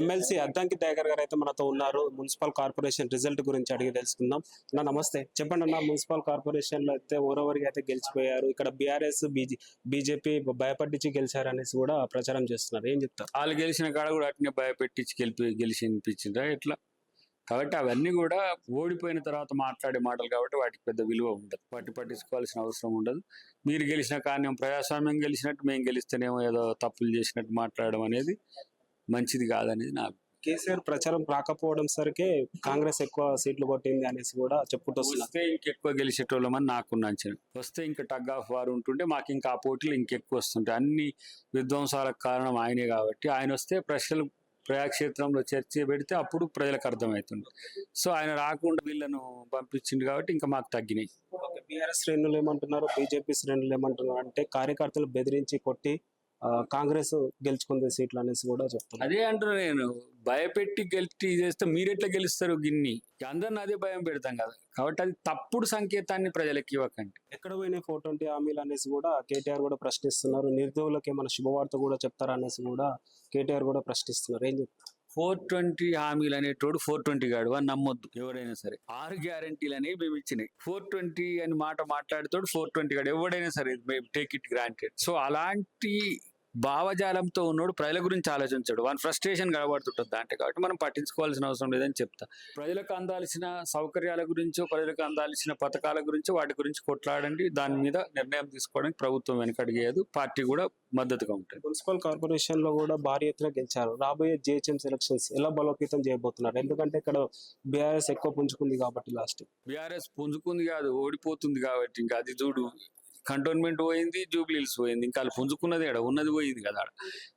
MLC Addanki Dayakar గారు అయితే మనతో ఉన్నారు. మున్సిపల్ కార్పొరేషన్ రిజల్ట్ గురించి అడిగి తెలుసుకుందాం. అన్న నమస్తే. చెప్పండి అన్న మున్సిపల్ కార్పొరేషన్లో అయితే ఓరోవరికి అయితే గెలిచిపోయారు. ఇక్కడ బీఆర్ఎస్ బీజేపీ భయపట్టించి గెలిచారు అనేసి కూడా ప్రచారం చేస్తున్నారు. ఏం చెప్తారు? వాళ్ళు గెలిచిన కాడ కూడా అట్నే భయపెట్టించి గెలిపి గెలిచి అనిపించిందా ఎట్లా? కాబట్టి అవన్నీ కూడా ఓడిపోయిన తర్వాత మాట్లాడే మాటలు కాబట్టి వాటికి పెద్ద విలువ ఉండదు. వాటి పట్టించుకోవాల్సిన అవసరం ఉండదు. మీరు గెలిచిన కానీ ప్రజాస్వామ్యం గెలిచినట్టు మేము గెలిస్తేనేమో ఏదో తప్పులు చేసినట్టు మాట్లాడడం అనేది మంచిది కాదనేది నా కేసీఆర్ ప్రచారం రాకపోవడం సరికే కాంగ్రెస్ ఎక్కువ సీట్లు కొట్టింది అనేసి కూడా చెప్పుకుంటూ వస్తే ఇంకెక్కువ గెలిచేటోళ్ళమని నాకున్న అంచనా. వస్తే ఇంకా టగ్ ఆఫ్ వార్ ఉంటుంటే మాకు ఇంకా ఆ పోటీలు ఇంకెక్కువ వస్తుంటాయి. అన్ని విధ్వంసాలకు కారణం ఆయనే కాబట్టి ఆయన వస్తే ప్రజలు ప్రజాక్షేత్రంలో చర్చ పెడితే అప్పుడు ప్రజలకు అర్థమవుతుంది సో ఆయన రాకుండా వీళ్ళను పంపించింది కాబట్టి ఇంకా మాకు తగ్గినాయి. బీఆర్ఎస్ శ్రేణులు ఏమంటున్నారు? బీజేపీ శ్రేణులు ఏమంటున్నారు? అంటే కార్యకర్తలు బెదిరించి కొట్టి కాంగ్రెస్ గెలుచుకుంది సీట్లు అనేసి కూడా చెప్తున్నారు. అదే అంటున్నా నేను. భయపెట్టి గెలిచి చేస్తే మీరెట్లా గెలుస్తారు గిన్ని? అందరిని అదే భయం పెడతాం కదా. కాబట్టి అది తప్పుడు సంకేతాన్ని ప్రజలకు ఇవ్వకండి. ఎక్కడ పోయినాయి ఫోర్ ట్వంటీ హామీలు అనేసి కూడా కేటీఆర్ కూడా ప్రశ్నిస్తున్నారు. నిరుద్యోగులకు ఏమైనా శుభవార్త కూడా చెప్తారా అనేసి కూడా కేటీఆర్ కూడా ప్రశ్నిస్తున్నారు. ఏం చెప్తారు? ఫోర్ ట్వంటీ హామీలు అనేటోడు ఫోర్ ట్వంటీ గాడు అని నమ్మొద్దు. ఎవరైనా సరే. ఆరు గ్యారంటీలు అనేవి మేము ఇచ్చినాయి. ఫోర్ ట్వంటీ అని మాట మాట్లాడుతాడు ఫోర్ ట్వంటీ గాడు. ఎవడైనా సరే టేక్ ఇట్ గ్రాంటెడ్ సో అలాంటి భావజాలంతో ఉన్నోడు ప్రజల గురించి ఆలోచించాడు. వన్ ఫ్రస్ట్రేషన్ కనబడుతుంటుంది. దాంట్లో కాబట్టి మనం పట్టించుకోవాల్సిన అవసరం లేదని చెప్తా. ప్రజలకు అందాల్సిన సౌకర్యాల గురించో ప్రజలకు అందాల్సిన పథకాల గురించి వాటి గురించి కొట్లాడండి. దాని మీద నిర్ణయం తీసుకోవడానికి ప్రభుత్వం వెనకడిగేయదు. పార్టీ కూడా మద్దతుగా ఉంటుంది. మున్సిపల్ కార్పొరేషన్లో కూడా భారీ ఎత్తున గెలిచారు. రాబోయే జిహెచ్ఎం సెలక్షన్స్ ఎలా బలోపేతం చేయబోతున్నారు? ఎందుకంటే ఇక్కడ బీఆర్ఎస్ ఎక్కువ పుంజుకుంది కాబట్టి లాస్ట్. బీఆర్ఎస్ పుంజుకుంది కాదు ఓడిపోతుంది కాబట్టి. ఇంకా అది చూడు. కంటోన్మెంట్ పోయింది జూబ్లీల్స్ పోయింది. ఇంకా వాళ్ళు పుంజుకున్నది ఆడ ఉన్నది పోయింది కదా ఆడ.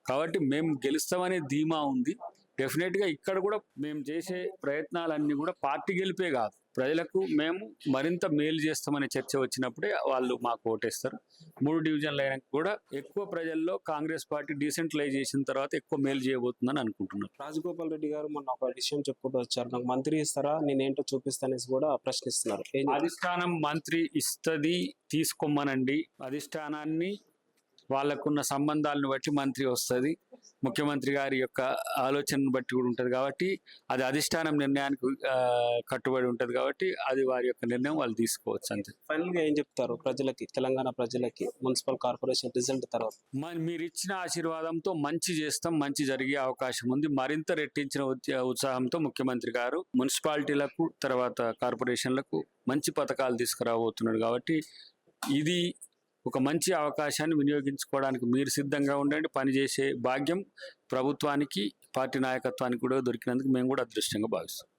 కాబట్టి మేము గెలుస్తామనే ధీమా ఉంది. డెఫినెట్గా ఇక్కడ కూడా మేము చేసే ప్రయత్నాలన్నీ కూడా పార్టీ గెలిపే కాదు. ప్రజలకు మేము మరింత మేలు చేస్తామనే చర్చ వచ్చినప్పుడే వాళ్ళు మాకు ఓటేస్తారు. మూడు డివిజన్లు అయినా కూడా ఎక్కువ ప్రజల్లో కాంగ్రెస్ పార్టీ డీసెంట్రలైజ్ చేసిన తర్వాత ఎక్కువ మేలు చేయబోతుందని అనుకుంటున్నారు రాజగోపాల్ రెడ్డి గారు మొన్న ఒక విషయం చెప్పుకుంటూ వచ్చారు. నాకు మంత్రి ఇస్తారా నేనేంటో చూపిస్తానేసి కూడా ప్రశ్నిస్తున్నారు? అధిష్టానం మంత్రి ఇస్తుంది తీసుకోమనండి. అధిష్టానాన్ని వాళ్ళకున్న సంబంధాలను బట్టి మంత్రి వస్తుంది. ముఖ్యమంత్రి గారి యొక్క ఆలోచనను బట్టి కూడా ఉంటుంది కాబట్టి అది అధిష్టానం నిర్ణయానికి కట్టుబడి ఉంటుంది కాబట్టి అది వారి యొక్క నిర్ణయం వాళ్ళు తీసుకోవచ్చు అంతే. ఫైనల్గా ఏం చెప్తారు ప్రజలకి తెలంగాణ ప్రజలకి మున్సిపల్ కార్పొరేషన్ రిజల్ట్ తర్వాత? మీరు ఇచ్చిన ఆశీర్వాదంతో మంచి చేస్తాం మంచి జరిగే అవకాశం ఉంది. మరింత రెట్టించిన ఉత్స- ఉత్సాహంతో ముఖ్యమంత్రి గారు మున్సిపాలిటీలకు తర్వాత కార్పొరేషన్లకు మంచి పథకాలు తీసుకురాబోతున్నాడు కాబట్టి ఇది ఒక మంచి అవకాశాన్ని వినియోగించుకోవడానికి మీరు సిద్ధంగా ఉండండి. పనిచేసే భాగ్యం ప్రభుత్వానికి పార్టీ నాయకత్వానికి కూడా దొరికినందుకు మేము కూడా అదృష్టంగా భావిస్తాం